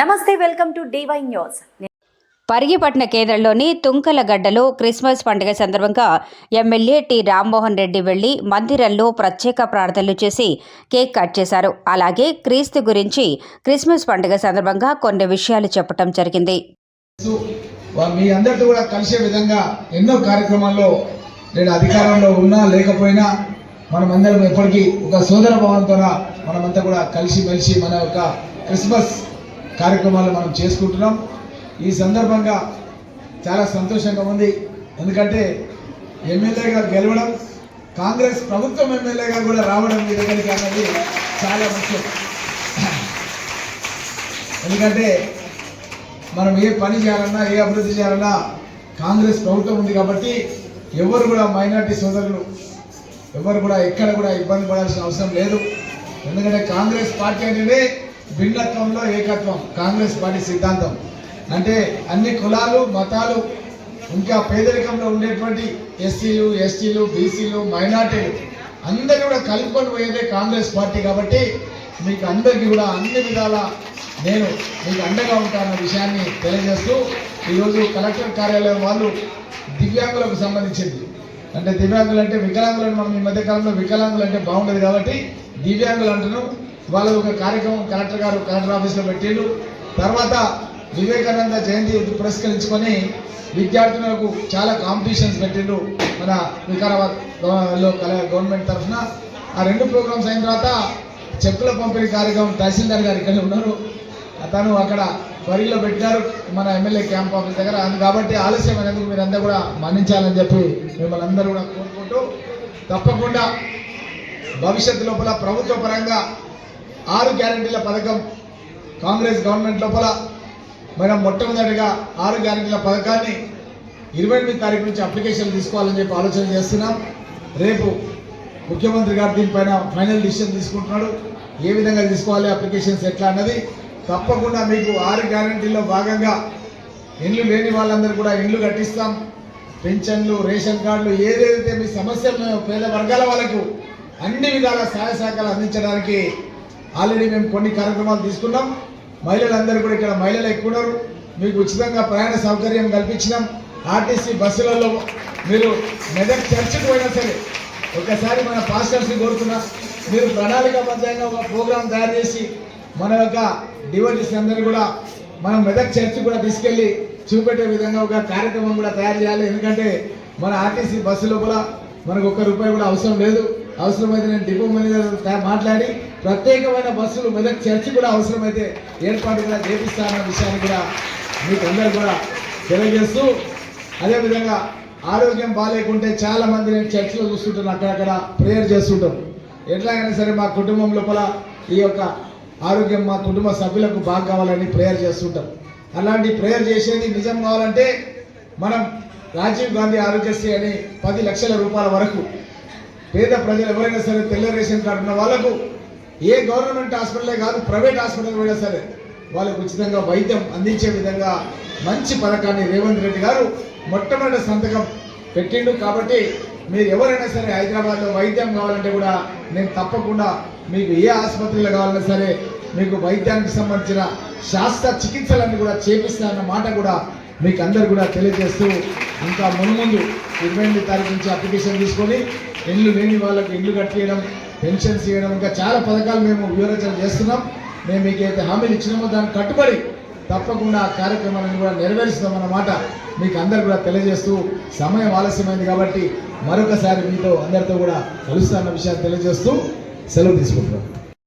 నమస్తే welcome to D Y news. పరిగిపట్న కేంద్రంలోని తుంకలగడ్డలో క్రిస్మస్ పండుగ సందర్భంగా ఎమ్మెల్యే టి రామ్మోహన్ రెడ్డి వెళ్ళి మందిరంలో ప్రత్యేక ప్రార్థనలు చేసి కేక్ కట్ చేశారు. అలాగే క్రీస్తు గురించి క్రిస్మస్ పండుగ సందర్భంగా కొన్ని విషయాలు చెప్పడం జరిగింది. మీ అందరితో కూడా కలిసే విధంగా ఎన్నో కార్యక్రమాల్లో నేను అధికారంలో ఉన్నా లేకపోయినా మనమందరం ఎప్పటికీ ఒక సోదర భావంతో మనమంతా కూడా కలిసి మెలిసి మన యొక్క క్రిస్మస్ కార్యక్రమాలు మనం చేసుకుంటున్నాం. ఈ సందర్భంగా చాలా సంతోషంగా ఉంది. ఎందుకంటే ఎమ్మెల్యేగా గెలవడం కాంగ్రెస్ ప్రభుత్వం ఎమ్మెల్యేగా కూడా రావడం మీ దగ్గరికి అన్నది చాలా ముఖ్యం. ఎందుకంటే మనం ఏ పని చేయాలన్నా ఏ అభివృద్ధి చేయాలన్నా కాంగ్రెస్ ప్రభుత్వం ఉంది కాబట్టి ఎవరు కూడా మైనార్టీ సోదరులు ఎవరు కూడా ఎక్కడ కూడా ఇబ్బంది పడాల్సిన అవసరం లేదు. ఎందుకంటే కాంగ్రెస్ పార్టీ అంటేనే భిన్నత్వంలో ఏకత్వం కాంగ్రెస్ పార్టీ సిద్ధాంతం. అంటే అన్ని కులాలు మతాలు ఇంకా పేదరికంలో ఉండేటువంటి ఎస్సీలు ఎస్టీలు బీసీలు మైనార్టీలు అందరూ కూడా కలుపుకొని పోయేదే కాంగ్రెస్ పార్టీ కాబట్టి మీకు అందరికీ కూడా అన్ని విధాల నేను మీకు అండగా ఉంటానన్న విషయాన్ని తెలియజేస్తూ ఈరోజు కలెక్టర్ కార్యాలయం వాళ్ళు దివ్యాంగులకు సంబంధించింది. అంటే దివ్యాంగులు అంటే వికలాంగులను మనం ఈ మధ్యకాలంలో వికలాంగులు అంటే బాగుండదు కాబట్టి దివ్యాంగులు అంటున్నాం. వాళ్ళ ఒక కార్యక్రమం కలెక్టర్ గారు కలెక్టర్ ఆఫీస్లో పెట్టిండు తర్వాత వివేకానంద జయంతి పురస్కరించుకొని విద్యార్థులకు చాలా కాంపిటీషన్స్ పెట్టిండు మన వికారాబాద్ గవర్నమెంట్ తరఫున. ఆ రెండు ప్రోగ్రామ్స్ అయిన తర్వాత చెక్కుల పంపిణీ కార్యక్రమం తహసీల్దార్ గారు ఇక్కడ ఉన్నారు. తను అక్కడ బరిలో పెట్టారు మన ఎమ్మెల్యే క్యాంప్ ఆఫీస్ దగ్గర. అందు కాబట్టి ఆలస్యం అనేది మీరందరూ కూడా మన్నించాలని చెప్పి మిమ్మల్ని అందరూ కూడా కోరుకుంటూ తప్పకుండా భవిష్యత్తు లోపల ప్రభుత్వ పరంగా ఆరు గ్యారంటీల పథకం కాంగ్రెస్ గవర్నమెంట్ లోపల మనం మొట్టమొదటిగా ఆరు గ్యారంటీల పథకాన్ని ఇరవై ఎనిమిది తారీఖు నుంచి అప్లికేషన్ తీసుకోవాలని చెప్పి ఆలోచన చేస్తున్నాం. రేపు ముఖ్యమంత్రి గారు దీనిపైన ఫైనల్ డిసిషన్ తీసుకుంటున్నాడు. ఏ విధంగా తీసుకోవాలి అప్లికేషన్స్ ఎట్లా అన్నది తప్పకుండా మీకు ఆరు గ్యారంటీల్లో భాగంగా ఇండ్లు లేని వాళ్ళందరూ కూడా ఇండ్లు కట్టిస్తాం. పెన్షన్లు రేషన్ కార్డులు ఏదైతే మీ సమస్యలు పేద వర్గాల వాళ్ళకు అన్ని విధాల సహాయ సహకారాలు అందించడానికి ఆల్రెడీ మేము కొన్ని కార్యక్రమాలు తీసుకున్నాం. మహిళలందరూ కూడా ఇక్కడ మహిళలు ఎక్కువ ఉన్నారు మీకు ఉచితంగా ప్రయాణ సౌకర్యం కల్పించినాం. ఆర్టీసీ బస్సులలో మీరు మెదక్ చర్చికి పోయినా సరే ఒకసారి మన పాస్టర్స్ని కోరుతున్నా. మీరు ప్రణాళికాబద్ధంగా ఒక ప్రోగ్రాం తయారు చేసి మన యొక్క డివోటీస్ అందరూ కూడా మనం మెదక్ చర్చ్ కూడా తీసుకెళ్ళి చూపెట్టే విధంగా ఒక కార్యక్రమం కూడా తయారు చేయాలి. ఎందుకంటే మన ఆర్టీసీ బస్సు లోపల మనకు ఒక్క రూపాయి కూడా అవసరం లేదు. అవసరమైతే నేను డిపో మేనేజర్ మాట్లాడి ప్రత్యేకమైన బస్సులు మెదక్ చర్చి కూడా అవసరమైతే ఏర్పాటు కూడా చేపిస్తామన్న విషయాన్ని కూడా మీకు అందరూ కూడా తెలియజేస్తూ అదేవిధంగా ఆరోగ్యం బాగాలేకుంటే చాలా మంది నేను చర్చిలో చూస్తుంటాను అక్కడక్కడ ప్రేయర్ చేస్తుంటాం ఎట్లాగైనా సరే మా కుటుంబం లోపల ఈ యొక్క ఆరోగ్యం మా కుటుంబ సభ్యులకు బాగా కావాలని ప్రేయర్ చేస్తుంటాం. అలాంటి ప్రేయర్ చేసేది నిజం కావాలంటే మనం రాజీవ్ గాంధీ ఆరోగ్యశ్రీ అని పది లక్షల రూపాయల వరకు పేద ప్రజలు ఎవరైనా సరే తెల్ల రేషన్ కార్డు ఉన్న వాళ్ళకు ఏ గవర్నమెంట్ హాస్పిటలే కాదు ప్రైవేట్ హాస్పిటల్ కూడా సరే వాళ్ళకు ఉచితంగా వైద్యం అందించే విధంగా మంచి పథకాన్ని రేవంత్ రెడ్డి గారు మొట్టమొదటి సంతకం పెట్టిండు కాబట్టి మీరు ఎవరైనా సరే హైదరాబాద్లో వైద్యం కావాలంటే కూడా నేను తప్పకుండా మీకు ఏ ఆసుపత్రిలో కావాలన్నా సరే మీకు వైద్యానికి సంబంధించిన శాస్త్ర చికిత్సలన్నీ కూడా చేపిస్తానన్న మాట కూడా మీకు అందరు కూడా తెలియజేస్తూ ఇంకా మునుముందు ఇరవై ఎనిమిది తారీఖు నుంచి అప్లికేషన్ తీసుకొని ఇండ్లు లేని వాళ్ళకి ఇండ్లు కట్టేయడం పెన్షన్స్ ఇవ్వడం ఇంకా చాలా పథకాలు మేము వివరించడం చేస్తున్నాం. మేము మీకు అయితే హామీలు ఇచ్చినామో దాన్ని కట్టుబడి తప్పకుండా ఆ కార్యక్రమాలను కూడా నెరవేరుస్తామన్నమాట మీకు అందరు కూడా తెలియజేస్తూ సమయం ఆలస్యమైంది కాబట్టి మరొకసారి మీతో అందరితో కూడా కలుస్తాన్న విషయాన్ని తెలియజేస్తూ సెలవు తీసుకుంటున్నాం.